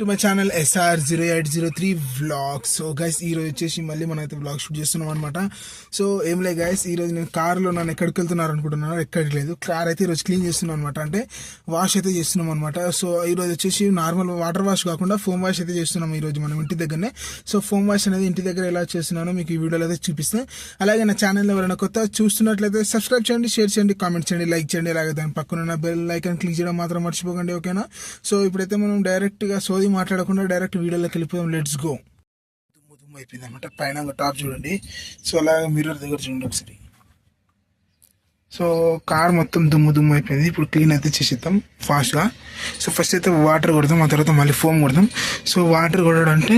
To my channel SR zero eight zero three vlogs so guys ఈ రోజు వచ్చేసి మళ్ళీ మనం అయితే వ్లాగ్ షూట్ చేస్తున్నాం అనమాట సో ఏం లే గైస్ ఈ రోజు నేను కార్లో నన్ను ఎక్కడికి వెళ్తున్నారు అనుకుంటున్నాను ఎక్కడికి లేదు. కార్ అయితే ఈరోజు క్లీన్ చేస్తున్నాం అనమాట అంటే వాష్ అయితే చేస్తున్నాం అనమాట సో ఈ రోజు వచ్చేసి నార్మల్ వాటర్ వాష్ కాకుండా ఫోమ్ వాష్ అయితే చేస్తున్నాం ఈరోజు మనం ఇంటి దగ్గరనే. సో ఫోమ్ వాష్ అనేది ఇంటి దగ్గర ఎలా చేస్తున్నానో మీకు ఈ వీడియోలో అయితే చూపిస్తే అలాగే నా ఛానల్ ఎవరైనా కొత్త చూస్తున్నట్లయితే సబ్స్క్రైబ్ చేయండి షేర్ చేయండి కామెంట్ చేయండి లైక్ చేయండి. అలాగే దాని పక్కన బెల్ బెల్ ఐకాన్ క్లిక్ చేయడం మాత్రం మర్చిపోకండి ఓకేనా సో ఇప్పుడైతే మనం డైరెక్ట్గా సోది మాట్లాడకుండా డైరెక్ట్ వీడియోలోకి వెళ్ళిపోయాం. లెట్స్ గో దుమ్ము దుమ్ము అయిపోయింది అనమాట పైన టాప్ చూడండి. సో అలాగే మిర్రర్ దగ్గర చూడండి ఒకసారి. సో కార్ మొత్తం దుమ్ము దుమ్ము అయిపోయింది ఇప్పుడు క్లీన్ అయితే చేసేద్దాం. ఫాస్ట్గా సో ఫస్ట్ అయితే వాటర్ కొడదాం. ఆ తర్వాత మళ్ళీ ఫోమ్ కొడదాం. సో వాటర్ కొట్టడం అంటే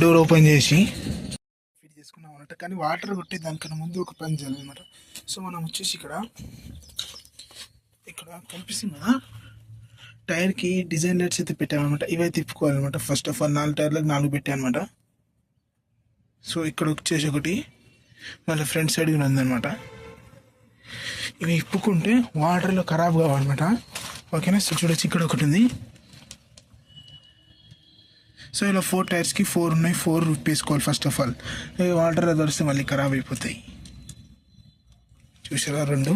డోర్ ఓపెన్ చేసి ఫిట్ చేసుకున్నాం అనమాట కానీ వాటర్ కొట్టే దానికన్నా ముందు ఒక పని చేయాలన్నమాట సో మనం వచ్చేసి ఇక్కడ ఇక్కడ కనిపిస్తుంది కదా? టైర్కి డిజైన్ లైట్స్ అయితే పెట్టామన్నమాట ఇవే తిప్పుకోవాలన్నమాట. ఫస్ట్ ఆఫ్ ఆల్ నాలుగు టైర్లకు నాలుగు పెట్టానమాట సో ఇక్కడ వచ్చేసి ఒకటి మళ్ళీ ఫ్రంట్ సైడ్ కూడా ఉందన్నమాట. ఇవి ఇప్పుకుంటే వాటర్లో ఖరాబ్ కావాలన్నమాట ఓకేనా సో చూడొచ్చు ఇక్కడ ఒకటి ఉంది. సో ఇలా ఫోర్ టైర్స్కి ఫోర్ ఉన్నాయి ఫోర్ విప్పేసుకోవాలి ఫస్ట్ ఆఫ్ ఆల్ వాటర్లో తడిస్తే మళ్ళీ ఖరాబ్ అయిపోతాయి. చూసారా? రెండు.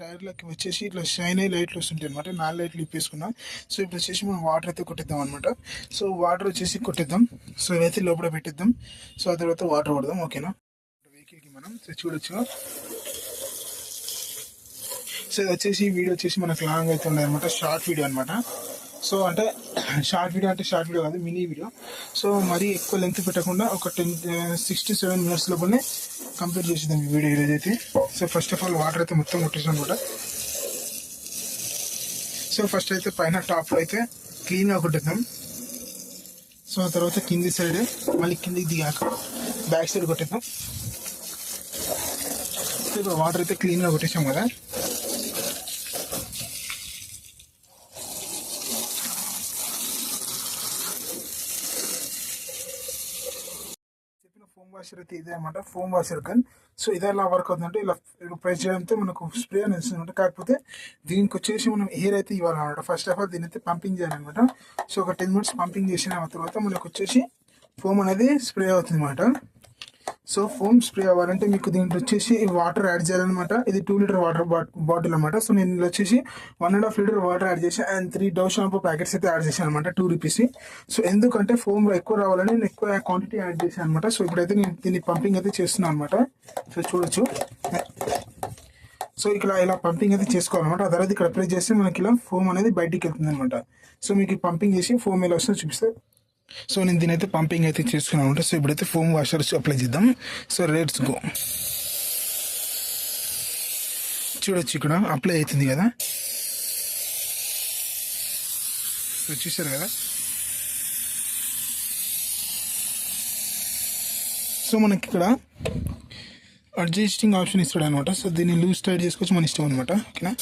టైర్లకి వచ్చేసి ఇట్లా షైన్ అయ్యి లైట్లు వస్తుంటాయి అనమాట నాలుగు లైట్లు ఇప్పేసుకున్నాం. సో ఇప్పుడు వచ్చేసి మనం వాటర్ అయితే కొట్టిద్దాం అనమాట సో వాటర్ వచ్చేసి కొట్టిద్దాం. సో ఇవైతే లోపల పెట్టిద్దాం. సో ఆ తర్వాత వాటర్ కొడదాం. ఓకేనా? వెహికల్కి మనం సో చూడొచ్చు. సో ఇది వచ్చేసి వీడియో వచ్చేసి మనకు లాంగ్ అయితే ఉండదు అనమాట షార్ట్ వీడియో అనమాట సో అంటే షార్ట్ వీడియో అంటే షార్ట్ వీడియో కాదు మినీ వీడియో. సో మరీ ఎక్కువ లెంత్ పెట్టకుండా ఒక టెన్ సిక్స్టీ సెవెన్ మినిట్స్ లోపలనే కంప్లీట్ చేసేద్దాం ఈ వీడియో ఈరోజు అయితే. So first of all water అయితే మొత్తం కొట్టేసాం కూడా సో ఫస్ట్ అయితే పైన టాప్ అయితే క్లీన్గా కొట్టేద్దాం. సో ఆ తర్వాత కింది సైడ్ మళ్ళీ కిందికి దిగాక బ్యాక్ సైడ్ కొట్టేద్దాం. సో ఇప్పుడు వాటర్ అయితే క్లీన్గా కొట్టేసాం కదా. ఫోమ్ వాషర్ అయితే ఇదే అనమాట ఫోమ్ వాషర్ గన్ సో ఇది ఎలా వర్క్ అవుతుందంటే ఇలా ఇప్పుడు ప్రెస్ చేయడంతో మనకు స్ప్రే అని వస్తుంది అనమాట. కాకపోతే దీనికి వచ్చేసి మనం ఎయిర్ అయితే ఇవ్వాలన్నమాట. ఫస్ట్ ఆఫ్ ఆల్ దీని అయితే పంపింగ్ చేయాలన్నమాట. సో ఒక టెన్ మినిట్స్ పంపింగ్ చేసిన తర్వాత మనకు వచ్చేసి ఫోమ్ అనేది స్ప్రే అవుతుంది అనమాట సో ఫోమ్ స్ప్రే అవ్వాలంటే మీకు దీంట్లో వచ్చేసి వాటర్ యాడ్ చేయాలన్నమాట. ఇది టూ లీటర్ వాటర్ బాటిల్ అనమాట సో నేను ఇందులో వచ్చేసి one and half litre water add చేసి and three Dove shampoo packets అయితే యాడ్ చేశాను అనమాట టూ రూపీస్ సో ఎందుకంటే ఫోమ్లో ఎక్కువ రావాలని నేను ఎక్కువ క్వాంటిటీ యాడ్ చేశాను అనమాట సో ఇప్పుడైతే నేను దీన్ని పంపింగ్ అయితే చేస్తున్నాను అనమాట సో చూడొచ్చు. సో ఇక్కడ ఇలా పంపింగ్ అయితే చేసుకోవాలన్నమాట. ఆ తర్వాత ఇక్కడ ప్రెస్ చేస్తే మనకి ఇలా ఫోమ్ అనేది బయటికి వెళ్తుంది అనమాట సో మీకు పంపింగ్ చేసి ఫోమ్ ఎలా వస్తుందో చూపిస్తే. సో నేను దీని అయితే పంపింగ్ అయితే చేసుకున్నాను అనమాట సో ఇప్పుడైతే ఫోమ్ వాషర్స్ అప్లై చేద్దాం. సో రేట్స్ గో చూడొచ్చు ఇక్కడ అప్లై అవుతుంది కదా. సో చూసారు కదా? సో మనకి ఇక్కడ అడ్జస్టింగ్ ఆప్షన్ ఇస్తాడు అనమాట సో దీన్ని లూజ్ టైట్ చేసుకోవచ్చు మన ఇష్టం అనమాట. ఓకేనా?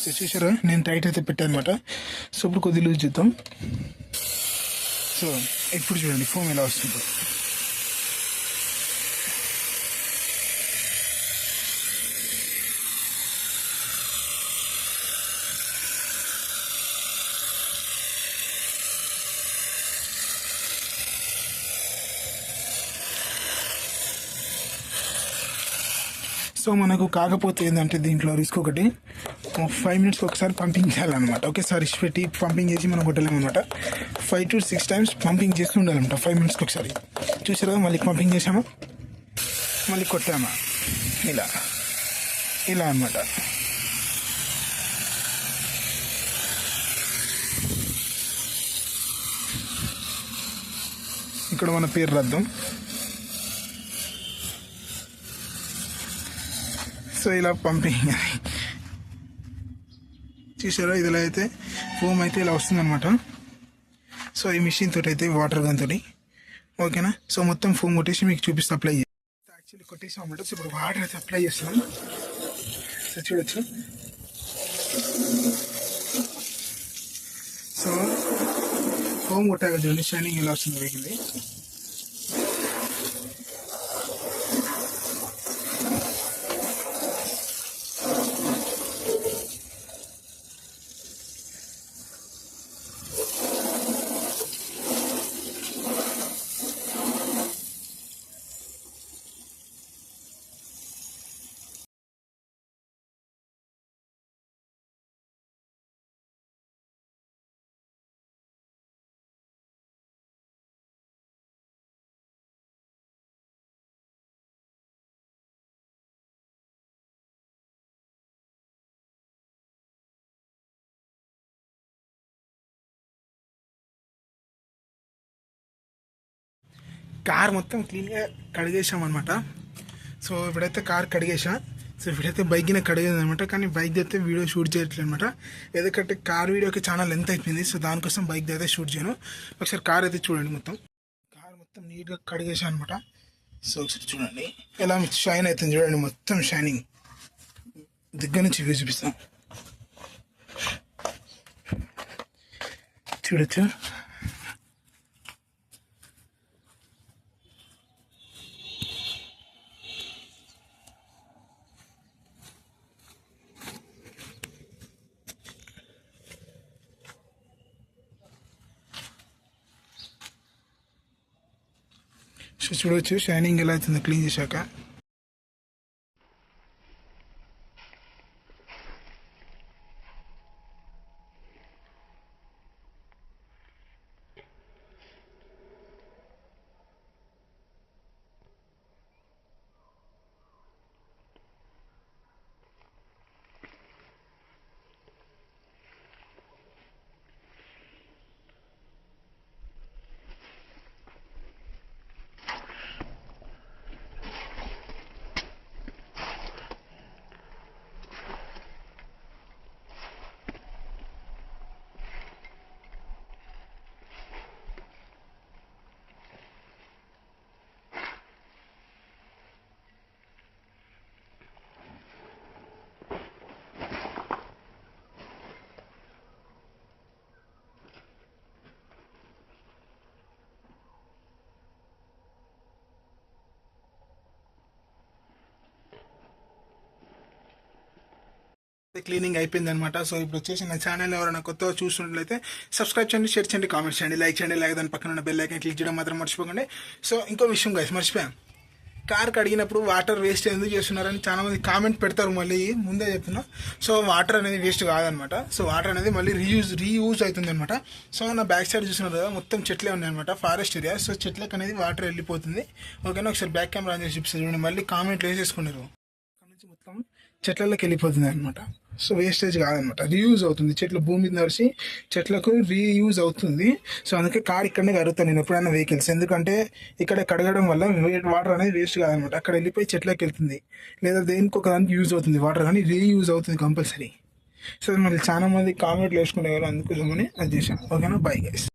సో చూసారా నేను టైట్ అయితే పెట్టాను అనమాట సో ఇప్పుడు కొద్ది లూజ్ చేద్దాం. సో ఇప్పుడు చూడండి ఫోమ్ ఎలా వస్తుంది సో మనకు కాకపోతే ఏంటంటే దీంట్లో రిస్క్ ఒకటి ఫైవ్ మినిట్స్కి ఒకసారి పంపింగ్ చేయాలన్నమాట. ఒకేసారి రిస్క్ పెట్టి పంపింగ్ చేసి మనం కొట్టలేము అనమాట five to six times pumping చేస్తూ ఉండాలన్నమాట ఫైవ్ మినిట్స్కి ఒకసారి. చూసారా మళ్ళీ పంపింగ్ చేసామా మళ్ళీ కొట్టామా? ఇలా. ఇలా అనమాట ఇక్కడ మన పేరు రద్దాం. సో ఇలా పంపింగ్ చూసారా ఇదిలో అయితే ఫోమ్ అయితే ఇలా వస్తుందన్నమాట. సో ఈ మిషన్ తోటి అయితే వాటర్ గన్ తోటి. ఓకేనా? సో మొత్తం ఫోమ్ కొట్టేసి మీకు చూపిస్తే అప్లై చేసి యాక్చువల్లీ కొట్టేసి అన్నమాట సో ఇప్పుడు వాటర్ అయితే అప్లై చేస్తున్నాం. సో చూడొచ్చు. సో ఫోమ్ కొట్టాక చూడండి షైనింగ్ ఇలా వస్తుంది వెహికల్ కార్ మొత్తం క్లీన్గా కడిగేసాం అనమాట సో ఇప్పుడైతే కార్ కడిగేసా సో ఇప్పుడైతే బైక్ కడిగేది అనమాట కానీ బైక్ అయితే వీడియో షూట్ చేయట్లేదు అనమాట ఎందుకంటే కార్ వీడియోకి చాలా లెంత్ అయిపోయింది. సో దానికోసం బైక్ అయితే షూట్ చేయను. ఒకసారి కార్ అయితే చూడండి మొత్తం. కార్ మొత్తం నీట్గా కడిగేసా అనమాట సో ఒకసారి చూడండి. ఎలా షైన్ అవుతుంది చూడండి మొత్తం షైనింగ్. దగ్గర నుంచి వ్యూ చూపిస్తాం చూడొచ్చు? సో చూడొచ్చు షైనింగ్ ఎలా అవుతుంది క్లీన్ చేశాక క్లీనింగ్ అయిపోయింది అనమాట సో ఇప్పుడు వచ్చేసి నా ఛానల్ ఎవరైనా కొత్తగా చూస్తున్నట్లయితే సబ్స్క్రైబ్ చేయండి షేర్ చేయండి కామెంట్ చేయండి లైక్ చేయండి లైక్ దాని పక్కన ఉన్న బెల్ ఐకన్ క్లిక్ చేయడం మాత్రం మర్చిపోకండి. సో ఇంకో విషయం గైస్ మర్చిపోయాం. కార్ కడిగినప్పుడు వాటర్ వేస్ట్ ఎందుకు చేస్తున్నారని చాలా మంది కామెంట్ పెడతారు మళ్ళీ. ముందే చెప్తున్నా. సో వాటర్ అనేది వేస్ట్ కాదనమాట సో వాటర్ అనేది మళ్ళీ రీయూజ్ రీయూజ్ అవుతుంది అనమాట సో నా బ్యాక్ సైడ్ చూస్తున్నారు కదా మొత్తం చెట్లే ఉన్నాయి అనమాట ఫారెస్ట్ ఏరియా సో చెట్లకు అనేది వాటర్ వెళ్ళిపోతుంది. ఓకేనా? ఒకసారి బ్యాక్ కెమెరా ఆన్ చేసి చూపిస్తారు చూడండి. మళ్ళీ కామెంట్లు వేసేసుకున్నారు చెట్లలోకి వెళ్ళిపోతుంది అనమాట సో వేస్టేజ్ కాదనమాట రీయూజ్ అవుతుంది. చెట్లు భూమి మీద నడిచి చెట్లకు రీయూజ్ అవుతుంది. సో అందుకే కార్ ఇక్కడనే కడుగుతాను నేను ఎప్పుడైనా వెహికల్స్ ఎందుకంటే ఇక్కడ కడగడం వల్ల వాటర్ అనేది వేస్ట్ కాదనమాట అక్కడ వెళ్ళిపోయి చెట్లకి వెళ్తుంది. లేదా దేనికి ఒక దానికి యూజ్ అవుతుంది. వాటర్ కానీ రీయూజ్ అవుతుంది కంపల్సరీ సో మళ్ళీ చాలా మంది కామెంట్లు వేసుకునే వాళ్ళు అందుకోసమని అది చేశాను. ఓకేనా బై గైస్